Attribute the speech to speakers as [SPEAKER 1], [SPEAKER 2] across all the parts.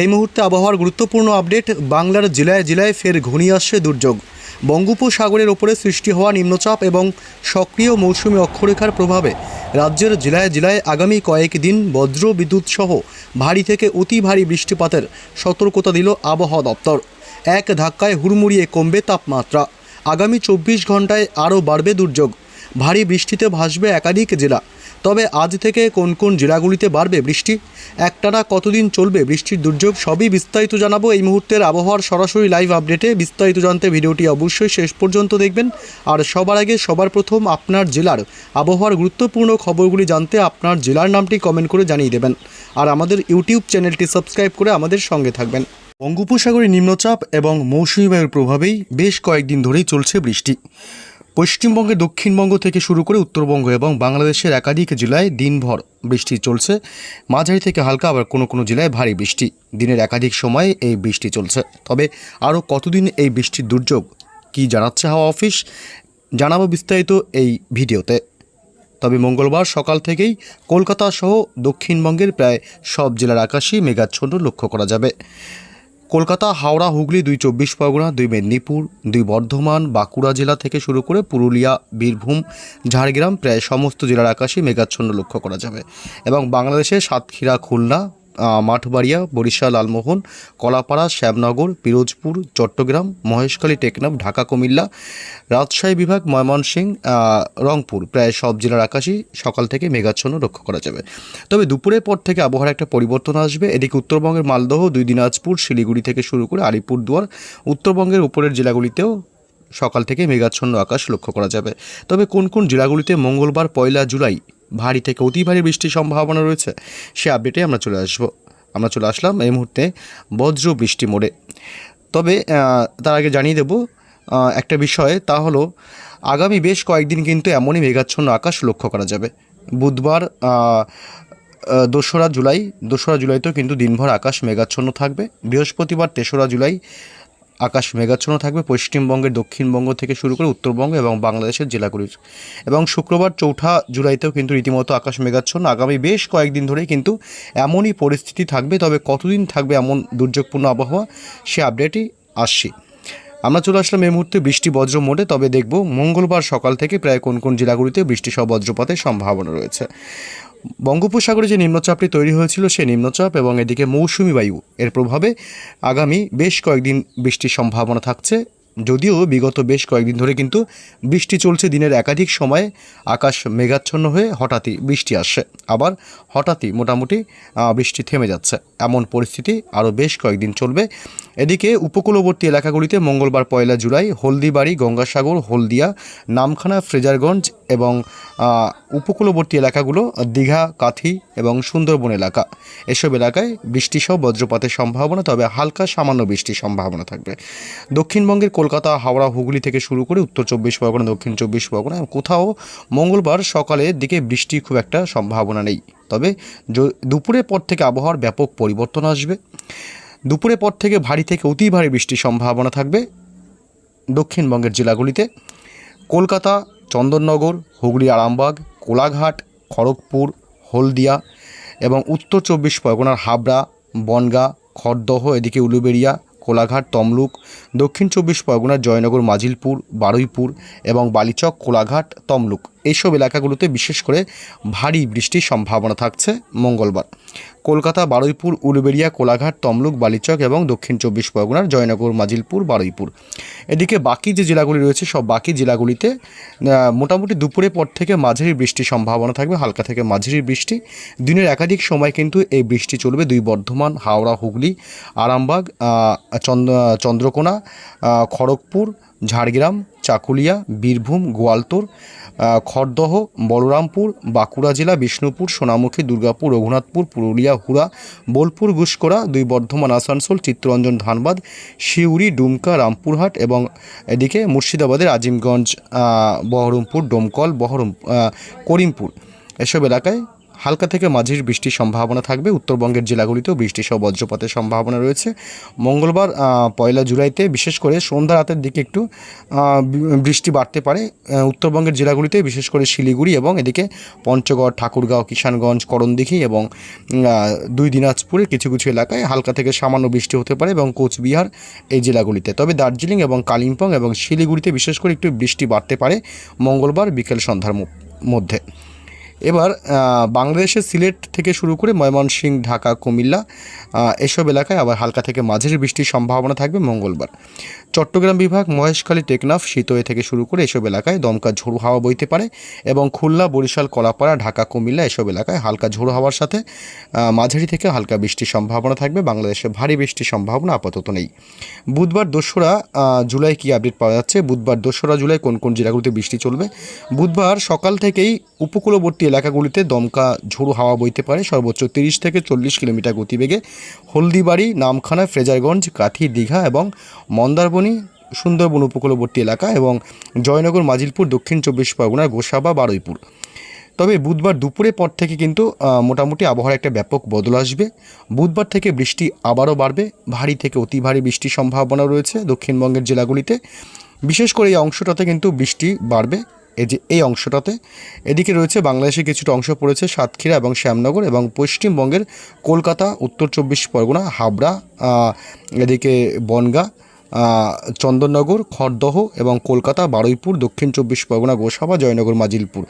[SPEAKER 1] এই মুহূর্তে আবহাওয়ার গুরুত্বপূর্ণ আপডেট, বাংলার জেলায় জেলায় ফের ঘনিয়ে আসছে দুর্যোগ। বঙ্গোপসাগরের ওপরে সৃষ্টি হওয়া নিম্নচাপ এবং সক্রিয় মৌসুমী অক্ষরেখার প্রভাবে রাজ্যের জেলায় জেলায় আগামী কয়েকদিন বজ্র বিদ্যুৎ সহ ভারী থেকে অতি ভারী বৃষ্টিপাতের সতর্কতা দিল আবহাওয়া দপ্তর। এক ধাক্কায় হুড়মুড়িয়ে কমবে তাপমাত্রা। আগামী চব্বিশ ঘন্টায় আরও বাড়বে দুর্যোগ। ভারী বৃষ্টিতে ভাসবে একাধিক জেলা। তবে আজ থেকে কোন কোন জেলাগুলিতে বাড়বে বৃষ্টি? একটানা কতদিন চলবে বৃষ্টির দুর্যোগ? সবই বিস্তারিত জানাব এই মুহূর্তের আবহাওয়ার সরাসরি লাইভ আপডেটে। বিস্তারিত জানতে ভিডিওটি অবশ্যই শেষ পর্যন্ত দেখবেন। আর সবার আগে, সবার প্রথম আপনার জেলার আবহাওয়ার গুরুত্বপূর্ণ খবরগুলি জানতে আপনার জেলার নামটি কমেন্ট করে জানিয়ে দেবেন। আর আমাদের ইউটিউব চ্যানেলটি সাবস্ক্রাইব করে আমাদের সঙ্গে থাকবেন। বঙ্গোপসাগরে নিম্নচাপ এবং মৌসুমী বায়ুর প্রভাবেই বেশ কয়েকদিন ধরেই চলছে বৃষ্টি। পশ্চিমবঙ্গে, দক্ষিণবঙ্গ থেকে শুরু করে উত্তরবঙ্গ এবং বাংলাদেশের একাধিক জেলায় দিনভর বৃষ্টি চলছে। মাঝারি থেকে হালকা আবার কোনো কোনো জেলায় ভারী বৃষ্টি। দিনের একাধিক সময়ে এই বৃষ্টি চলছে। তবে আরও কতদিন এই বৃষ্টির দুর্যোগ, কী জানাচ্ছে হাওয়া অফিস, জানাব বিস্তারিত এই ভিডিওতে। তবে মঙ্গলবার সকাল থেকেই কলকাতা সহ দক্ষিণবঙ্গের প্রায় সব জেলার আকাশই মেঘাচ্ছন্ন লক্ষ্য করা যাবে। কলকাতা, হাওড়া, হুগলি দুই চব্বিশ পরগনা, দুই মেদিনীপুর, দুই বর্ধমান, বাঁকুড়া জেলা থেকে শুরু করে পুরুলিয়া, বীরভূম, ঝাড়গ্রাম, প্রায় সমস্ত জেলার আকাশে মেঘাচ্ছন্ন লক্ষ্য করা যাবে। এবং বাংলাদেশে সাতক্ষীরা, খুলনা মাঠবাড়িয়া বরিশাল লালমোহন কলাপাড়া শ্যামনগর পিরোজপুর চট্টগ্রাম মহেশখালী টেকনাফ ঢাকা কুমিল্লা রাজশাহী বিভাগ ময়মনসিংহ আহ, রংপুর। প্রায় সব জেলার আকাশই সকাল থেকে মেঘাচ্ছন্ন লক্ষ্য করা যাবে। তবে দুপুরের পর থেকে আবহাওয়ার একটা পরিবর্তন আসবে। এদিকে উত্তরবঙ্গের মালদহ দুই দিনাজপুর শিলিগুড়ি থেকে শুরু করে আলিপুরদুয়ার উত্তরবঙ্গের উপরের জেলাগুলিতেও সকাল থেকে মেঘাচ্ছন্ন আকাশ লক্ষ্য করা যাবে। তবে কোন কোন জেলাগুলিতে মঙ্গলবার পয়লা জুলাই ভারী থেকে অতি ভারী বৃষ্টির সম্ভাবনা রয়েছে। সে আপডেটে আমরা চলে আসব। আমরা চলে আসলাম এই মুহূর্তে বজ্র বৃষ্টি মোড়ে। তবে তার আগে জানিয়ে দেব একটা বিষয়, তা হলো, আগামী বেশ কয়েকদিন কিন্তু এমনই মেঘাচ্ছন্ন আকাশ লক্ষ্য করা যাবে। বুধবার দোসরা জুলাই, দোসরা জুলাইতেও কিন্তু দিনভর আকাশ মেঘাচ্ছন্ন থাকবে। বৃহস্পতিবার, তেসরা জুলাই আকাশ মেঘাচ্ছন্ন থাকবে, পশ্চিমবঙ্গের দক্ষিণবঙ্গ থেকে শুরু করে উত্তরবঙ্গ এবং বাংলাদেশের জেলাগুলির। এবং শুক্রবার চৌঠা জুলাইতেও কিন্তু রীতিমতো আকাশ মেঘাচ্ছন্ন। আগামী বেশ কয়েকদিন ধরেই কিন্তু এমনই পরিস্থিতি থাকবে, তবে কতদিন থাকবে এমন দুর্যোগপূর্ণ আবহাওয়া, সে আপডেটই আসছি। আমরা চলে আসলাম এই মুহূর্তে বৃষ্টি বজ্র মোডে, তবে দেখব মঙ্গলবার সকাল থেকে প্রায় কোন কোন জেলাগুলিতে বৃষ্টি সহ বজ্রপাতের সম্ভাবনা রয়েছে। বঙ্গোপসাগরে যে নিম্নচাপটি তৈরি হয়েছিল সেই নিম্নচাপ এবং এদিকে মৌসুমি বায়ু এর প্রভাবে আগামী বেশ কয়েকদিন বৃষ্টির সম্ভাবনা থাকছে। যদিও বিগত বেশ কয়েকদিন ধরে কিন্তু বৃষ্টি চলছে দিনের একাধিক সময়ে। আকাশ মেঘাচ্ছন্ন হয়ে হঠাৎই বৃষ্টি আসছে। আবার হঠাৎই মোটামুটি বৃষ্টি থেমে যাচ্ছে। এমন পরিস্থিতি আরও বেশ কয়েকদিন চলবে। এদিকে উপকূলবর্তী এলাকাগুলিতে মঙ্গলবার পয়লা জুলাই হলদিবাড়ি, গঙ্গাসাগর, হলদিয়া, নামখানা, ফ্রেজারগঞ্জ এবং উপকূলবর্তী এলাকাগুলো দীঘা, কাথি এবং সুন্দরবন এলাকা। এসব এলাকায় বৃষ্টিসহ বজ্রপাতের সম্ভাবনা, তবে হালকা সামান্য বৃষ্টির সম্ভাবনা থাকবে। দক্ষিণবঙ্গের কলকাতা, হাওড়া, হুগলি থেকে শুরু করে উত্তর চব্বিশ পরগনা, দক্ষিণ চব্বিশ পরগনা কোথাও মঙ্গলবার সকালের দিকে বৃষ্টির খুব একটা সম্ভাবনা নেই। তবে দুপুরের পর থেকে আবহাওয়ার ব্যাপক পরিবর্তন আসবে। দুপুরের পর থেকে ভারী থেকে অতি ভারী বৃষ্টির সম্ভাবনা থাকবে দক্ষিণবঙ্গের জেলাগুলিতে। কলকাতা, চন্দননগর, হুগলি, আরামবাগ, কোলাঘাট, খড়গপুর, হলদিয়া এবং উত্তর চব্বিশ পরগনার হাবড়া, বনগাঁ, খড়দহ, এদিকে উলুবেড়িয়া কোলাঘাট তমলুক দক্ষিণ চব্বিশ পরগনার জয়নগর মাজিলপুর বারুইপুর এবং বালিচক কোলাঘাট তমলুক। এইসব এলাকাগুলোতে বিশেষ করে ভারী বৃষ্টির সম্ভাবনা থাকছে মঙ্গলবার। কলকাতা বারুইপুর উলুবেড়িয়া কোলাঘাট তমলুক বালিচক এবং দক্ষিণ চব্বিশ পরগনার জয়নগর মাজিলপুর বারুইপুর। এদিকে বাকি যে জেলাগুলি রয়েছে সব বাকি জেলাগুলিতে মোটামুটি দুপুরের পর থেকে মাঝারি বৃষ্টির সম্ভাবনা থাকবে হালকা থেকে মাঝারি বৃষ্টি। দিনের একাধিক সময় কিন্তু এই বৃষ্টি চলবে। দুই বর্ধমান হাওড়া হুগলি আরামবাগ আহ, চন্দ্র চন্দ্রকোনা খড়গপুর ঝাড়গ্রাম চাকুলিয়া বীরভূম গোয়ালতোর খড়দহ, বলরামপুর, বাঁকুড়া জেলা, বিষ্ণুপুর, সোনামুখী, দুর্গাপুর, রঘুনাথপুর, পুরুলিয়া, হুড়া, বোলপুর গুসকোড়া দুই বর্ধমান, আসানসোল, চিত্তরঞ্জন, ধানবাদ শিউরি ডুমকা, রামপুরহাট এবং এদিকে মুর্শিদাবাদের আজিমগঞ্জ বহরমপুর, ডোমকল, বহরম করিমপুর। এসব এলাকায় হালকা থেকে মাঝির বৃষ্টির সম্ভাবনা থাকবে। উত্তরবঙ্গের জেলাগুলিতেও বৃষ্টি সহ বজ্রপাতের সম্ভাবনা রয়েছে। মঙ্গলবার পয়লা জুলাইতে বিশেষ করে সন্ধ্যা রাতের দিকে একটু বৃষ্টি বাড়তে পারে। উত্তরবঙ্গের জেলাগুলিতে বিশেষ করে শিলিগুড়ি এবং এদিকে পঞ্চগড়, ঠাকুরগাঁও, কিষানগঞ্জ, করণদিঘি এবং দুই দিনাজপুরের কিছু কিছু এলাকায় হালকা থেকে সামান্য বৃষ্টি হতে পারে এবং কোচবিহার এই জেলাগুলিতে। তবে দার্জিলিং এবং কালিম্পং এবং শিলিগুড়িতে বিশেষ করে একটু বৃষ্টি বাড়তে পারে মঙ্গলবার বিকেল সন্ধ্যার মধ্যে। এবার বাংলাদেশের সিলেট থেকে শুরু করে ময়মনসিংহ ঢাকা, কুমিল্লা এসব এলাকায় আবার হালকা থেকে মাঝারি বৃষ্টির সম্ভাবনা থাকবে মঙ্গলবার। চট্টগ্রাম বিভাগ, মহেশখালী, টেকনাফ, শীতয়ে থেকে শুরু করে এসব এলাকায় দমকা ঝোড়ো হাওয়া বইতে পারে এবং খুলনা, বরিশাল, কলাপাড়া, ঢাকা, কুমিল্লা এসব এলাকায় হালকা ঝোড়ো হাওয়ার সাথে মাঝারি থেকে হালকা বৃষ্টির সম্ভাবনা থাকবে। বাংলাদেশে ভারী বৃষ্টির সম্ভাবনা আপাতত নেই। বুধবার দোসরা জুলাই কি আপডেট পাওয়া যাচ্ছে? বুধবার দোসরা জুলাই কোন কোন জেলাগুলিতে বৃষ্টি চলবে? বুধবার সকাল থেকেই উপকূলবর্তী এলাকাগুলিতে দমকা ঝোড়ো হাওয়া বইতে পারে। সর্বোচ্চ তিরিশ থেকে চল্লিশ কিলোমিটার গতিবেগে হলদিবাড়ি, নামখানা, ফ্রেজারগঞ্জ কাঠি দীঘা এবং মন্দারবনি সুন্দরবন উপকূলবর্তী এলাকা এবং জয়নগর, মাজিলপুর, দক্ষিণ চব্বিশ পরগনার গোসাবা, বারুইপুর। তবে বুধবার দুপুরের পর থেকে কিন্তু মোটামুটি আবহাওয়ার একটা ব্যাপক বদল আসবে। বুধবার থেকে বৃষ্টি আবারও বাড়বে। ভারী থেকে অতি ভারী বৃষ্টির সম্ভাবনা রয়েছে দক্ষিণবঙ্গের জেলাগুলিতে। বিশেষ করে এই অংশটাতে কিন্তু বৃষ্টি বাড়বে। এই যে, এই অংশটাতে। এদিকে রয়েছে বাংলাদেশে কিছুটা অংশ পড়েছে সাতক্ষীরা এবং শ্যামনগর এবং পশ্চিমবঙ্গের কলকাতা, উত্তর চব্বিশ পরগনা, হাবড়া এদিকে বনগাঁ চন্দননগর, খড়দহ এবং কলকাতা, বারুইপুর, দক্ষিণ চব্বিশ পরগনা, গোসাবা, জয়নগর, মাজিলপুর।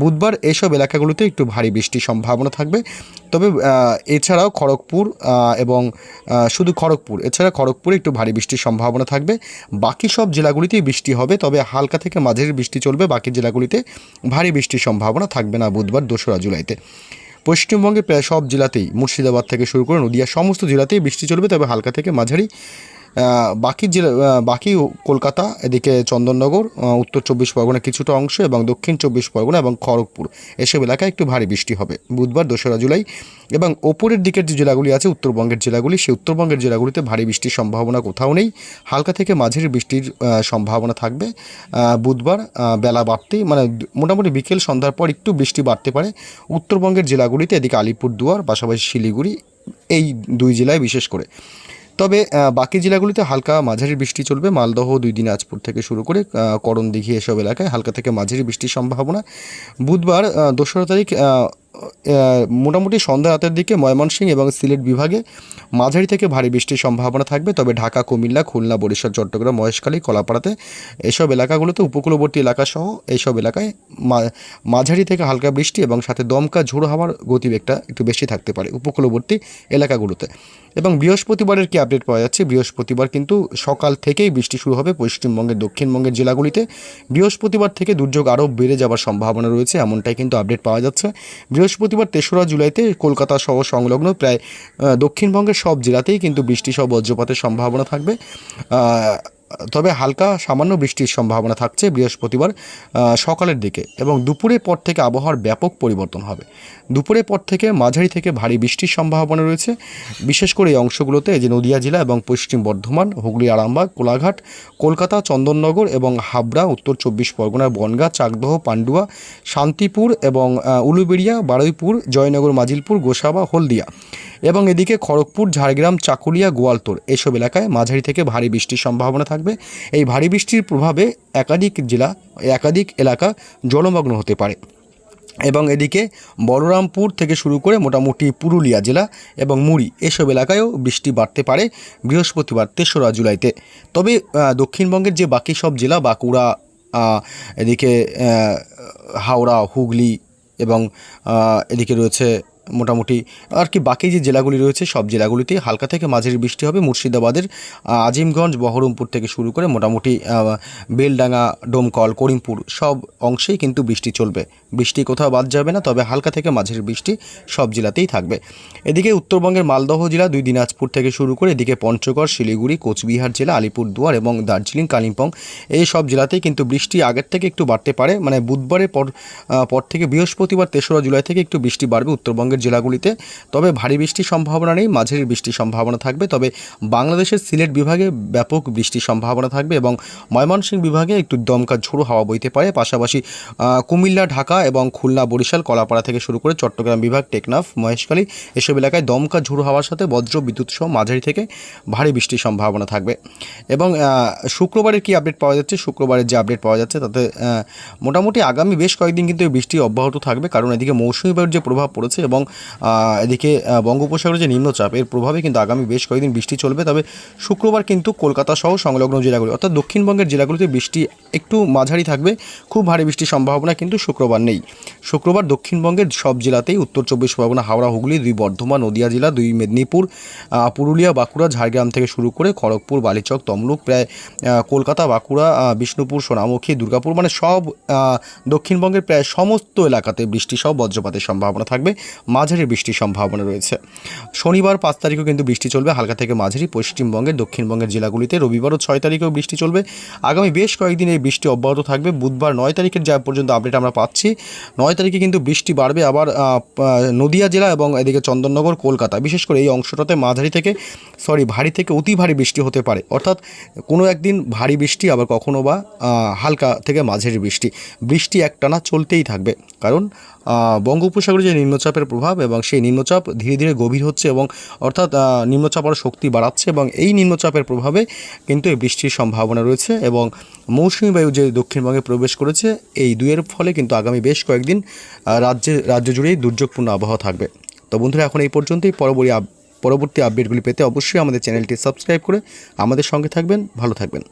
[SPEAKER 1] বুধবার এইসব এলাকাগুলোতে একটু ভারী বৃষ্টির সম্ভাবনা থাকবে। তবে এছাড়াও খড়গপুর এবং শুধু খড়গপুর, এছাড়া খড়গপুরে একটু ভারী বৃষ্টির সম্ভাবনা থাকবে। বাকি সব জেলাগুলিতেই বৃষ্টি হবে, তবে হালকা থেকে মাঝারি বৃষ্টি চলবে। বাকি জেলাগুলিতে ভারী বৃষ্টির সম্ভাবনা থাকবে না বুধবার, দোসরা জুলাইতে। পশ্চিমবঙ্গের প্রায় সব জেলাতেই মুর্শিদাবাদ থেকে শুরু করে নদিয়া সমস্ত জেলাতেই বৃষ্টি চলবে, তবে হালকা থেকে মাঝারি বাকি জেলা বাকি কলকাতা, এদিকে চন্দননগর উত্তর চব্বিশ পরগনা কিছুটা অংশ এবং দক্ষিণ চব্বিশ পরগনা এবং খড়গপুর। এসব এলাকায় একটু ভারী বৃষ্টি হবে। বুধবার, দোসরা জুলাই এবং ওপরের দিকের যে জেলাগুলি আছে, উত্তরবঙ্গের জেলাগুলি, সেই উত্তরবঙ্গের জেলাগুলিতে ভারী বৃষ্টির সম্ভাবনা কোথাও নেই। হালকা থেকে মাঝের বৃষ্টির সম্ভাবনা থাকবে। বুধবার বেলা বাড়তেই মানে মোটামুটি বিকেল সন্ধ্যার পর একটু বৃষ্টি বাড়তে পারে। উত্তরবঙ্গের জেলাগুলিতে এদিকে আলিপুরদুয়ার, পাশাপাশি শিলিগুড়ি, এই দুই জেলায় বিশেষ করে। তবে বাকি জেলাগুলিতে হালকা মাঝারি বৃষ্টি চলবে। মালদহ দুই দিন আজপুর থেকে শুরু করে করণদিঘি এসব এলাকায় হালকা থেকে মাঝারি বৃষ্টির সম্ভাবনা। বুধবার দোসরা তারিখ মোটামুটি সন্ধ্যা রাতের দিকে ময়মনসিংহ এবং সিলেট বিভাগে মাঝারি থেকে ভারী বৃষ্টির সম্ভাবনা থাকবে। তবে ঢাকা, কুমিল্লা, খুলনা, বরিশাল, চট্টগ্রাম, মহেশখালী, কলাপাড়াতে এসব এলাকাগুলোতে উপকূলবর্তী এলাকাসহ এইসব এলাকায় মাঝারি থেকে হালকা বৃষ্টি এবং সাথে দমকা ঝোড়ো হাওয়ার গতিবেগটা একটু বেশি থাকতে পারে উপকূলবর্তী এলাকাগুলোতে। এবং বৃহস্পতিবারের কি আপডেট পাওয়া যাচ্ছে? বৃহস্পতিবার কিন্তু সকাল থেকেই বৃষ্টি শুরু হবে পশ্চিমবঙ্গের, দক্ষিণবঙ্গের জেলাগুলিতে। বৃহস্পতিবার থেকে দুর্যোগ আরও বেড়ে যাওয়ার সম্ভাবনা রয়েছে, এমনটাই কিন্তু আপডেট পাওয়া যাচ্ছে। বৃহস্পতিবার তেসরা জুলাইতে কলকাতা সহ সংলগ্ন প্রায় দক্ষিণবঙ্গের সব জেলাতেই কিন্তু বৃষ্টি সহ বজ্রপাতের সম্ভাবনা থাকবে। তবে হালকা সামান্য বৃষ্টির সম্ভাবনা থাকছে বৃহস্পতিবার সকালের দিকে এবং দুপুরের পর থেকে আবহাওয়ার ব্যাপক পরিবর্তন হবে। দুপুরের পর থেকে মাঝারি থেকে ভারী বৃষ্টির সম্ভাবনা রয়েছে। বিশেষ করে এই অংশগুলোতে যে নদিয়া জেলা এবং পশ্চিম বর্ধমান, হুগলি, আরামবাগ, কোলাঘাট, কলকাতা, চন্দননগর এবং হাবড়া, উত্তর চব্বিশ পরগনার বনগাঁ, চাকদহ, পান্ডুয়া, শান্তিপুর এবং উলুবেড়িয়া, বারুইপুর, জয়নগর, মাজিলপুর, গোসাবা, হলদিয়া এবং এদিকে খড়গপুর, ঝাড়গ্রাম, চাকুলিয়া গোয়ালতোড় এসব এলাকায় মাঝারি থেকে ভারী বৃষ্টির সম্ভাবনা থাকবে। এই ভারী বৃষ্টির প্রভাবে একাধিক জেলা, একাধিক এলাকা জলমগ্ন হতে পারে। এবং এদিকে বলরামপুর থেকে শুরু করে মোটামুটি পুরুলিয়া জেলা এবং মুড়ি এসব এলাকায়ও বৃষ্টি বাড়তে পারে বৃহস্পতিবার তেসরা জুলাইতে। তবে দক্ষিণবঙ্গের যে বাকি সব জেলা, বাঁকুড়া এদিকে হাওড়া, হুগলি এবং এদিকে রয়েছে মোটামুটি, আর কি বাকি যে জেলাগুলি রয়েছে সব জেলাগুলিতেই হালকা থেকে মাঝারি বৃষ্টি হবে। মুর্শিদাবাদের আজিমগঞ্জ, বহরমপুর থেকে শুরু করে মোটামুটি বেলডাঙ্গা, ডোমকল, করিমপুর সব অংশেই কিন্তু বৃষ্টি চলবে। বৃষ্টি কোথাও বাদ যাবে না, তবে হালকা থেকে মাঝারি বৃষ্টি সব জেলাতেই থাকবে। এদিকে উত্তরবঙ্গের মালদহ জেলা, দুই দিনাজপুর থেকে শুরু করে এদিকে পঞ্চগড়, শিলিগুড়ি, কোচবিহার জেলা, আলিপুরদুয়ার এবং দার্জিলিং, কালিম্পং এই সব জেলাতেই কিন্তু বৃষ্টি আগের থেকে একটু বাড়তে পারে। মানে বুধবারের পর পর থেকে বৃহস্পতিবার, তেসরা জুলাই থেকে একটু বৃষ্টি বাড়বে উত্তরবঙ্গের দক্ষিণবঙ্গের জেলাগুলিতে। তবে ভারী বৃষ্টির সম্ভাবনা নেই, মাঝারি বৃষ্টির সম্ভাবনা থাকবে। তবে বাংলাদেশের সিলেট বিভাগে ব্যাপক বৃষ্টির সম্ভাবনা থাকবে এবং ময়মনসিংহ বিভাগে একটু দমকা ঝোড়ো হাওয়া বইতে পারে। পাশাপাশি কুমিল্লা, ঢাকা এবং খুলনা, বরিশাল, কলাপাড়া থেকে শুরু করে চট্টগ্রাম বিভাগ, টেকনাফ, মহেশখালী এসব এলাকায় দমকা ঝোড়ো হাওয়ার সাথে বজ্র, বিদ্যুৎ সহ মাঝারি থেকে ভারী বৃষ্টির সম্ভাবনা থাকবে। এবং শুক্রবারের কি আপডেট পাওয়া যাচ্ছে? শুক্রবারের যে আপডেট পাওয়া যাচ্ছে তাতে মোটামুটি আগামী বেশ কয়েকদিন কিন্তু এই বৃষ্টি অব্যাহত থাকবে। কারণ এদিকে মৌসুমী বায়ুর যে প্রভাব পড়েছে এবং এদিকে আহ, বঙ্গোপসাগরের যে নিম্নচাপ এর প্রভাবে কিন্তু আগামী বেশ কয়েকদিন বৃষ্টি চলবে। তবে শুক্রবার কিন্তু কলকাতা সহ সংলগ্ন জেলাগুলি অর্থাৎ দক্ষিণবঙ্গের জেলাগুলিতে বৃষ্টি একটু মাঝারি থাকবে। খুব ভারী বৃষ্টির সম্ভাবনা কিন্তু শুক্রবার নেই। শুক্রবার দক্ষিণবঙ্গের সব জেলাতেই উত্তর চব্বিশ পরগনা হাওড়া হুগলি দুই বর্ধমান নদিয়া জেলা দুই মেদিনীপুর পুরুলিয়া বাঁকুড়া ঝাড়গ্রাম থেকে শুরু করে খড়গপুর বালিচক তমলুক প্রায় কলকাতা বাঁকুড়া বিষ্ণুপুর সোনামুখী দুর্গাপুর মানে সব দক্ষিণবঙ্গের প্রায় সমস্ত এলাকাতে বৃষ্টি সহ বজ্রপাতের সম্ভাবনা থাকবে। মাঝারি বৃষ্টির সম্ভাবনা রয়েছে। শনিবার পাঁচ তারিখেও কিন্তু বৃষ্টি চলবে। হালকা থেকে মাঝারি পশ্চিমবঙ্গের, দক্ষিণবঙ্গের জেলাগুলিতে রবিবারও ছয় তারিখেও বৃষ্টি চলবে। আগামী বেশ কয়েকদিন এই বৃষ্টি অব্যাহত থাকবে। বুধবার নয় তারিখের যা পর্যন্ত আপডেট আমরা পাচ্ছি, নয় তারিখে কিন্তু বৃষ্টি বাড়বে আবার নদিয়া জেলা এবং এদিকে চন্দননগর, কলকাতা। বিশেষ করে এই অংশটাতে মাঝারি থেকে সরি ভারী থেকে অতি ভারী বৃষ্টি হতে পারে। অর্থাৎ কোনো একদিন ভারী বৃষ্টি, আবার কখনো বা হালকা থেকে মাঝারি বৃষ্টি। বৃষ্টি একটানা চলতেই থাকবে। কারণ বঙ্গোপসাগরে যে নিম্নচাপের প্রভাব এবং সেই নিম্নচাপ ধীরে ধীরে গভীর হচ্ছে এবং অর্থাৎ নিম্নচাপ আরও শক্তি বাড়াচ্ছে এবং এই নিম্নচাপের প্রভাবে কিন্তু এই বৃষ্টির সম্ভাবনা রয়েছে এবং মৌসুমি বায়ু যে দক্ষিণবঙ্গে প্রবেশ করেছে, এই দুয়ের ফলে কিন্তু আগামী বেশ কয়েকদিন রাজ্যে, রাজ্য জুড়েই দুর্যোগপূর্ণ আবহাওয়া থাকবে। তো বন্ধুরা, এখন এই পর্যন্তই। পরবর্তী পরবর্তী আপডেটগুলি পেতে অবশ্যই আমাদের চ্যানেলটি সাবস্ক্রাইব করে আমাদের সঙ্গে থাকবেন। ভালো থাকবেন।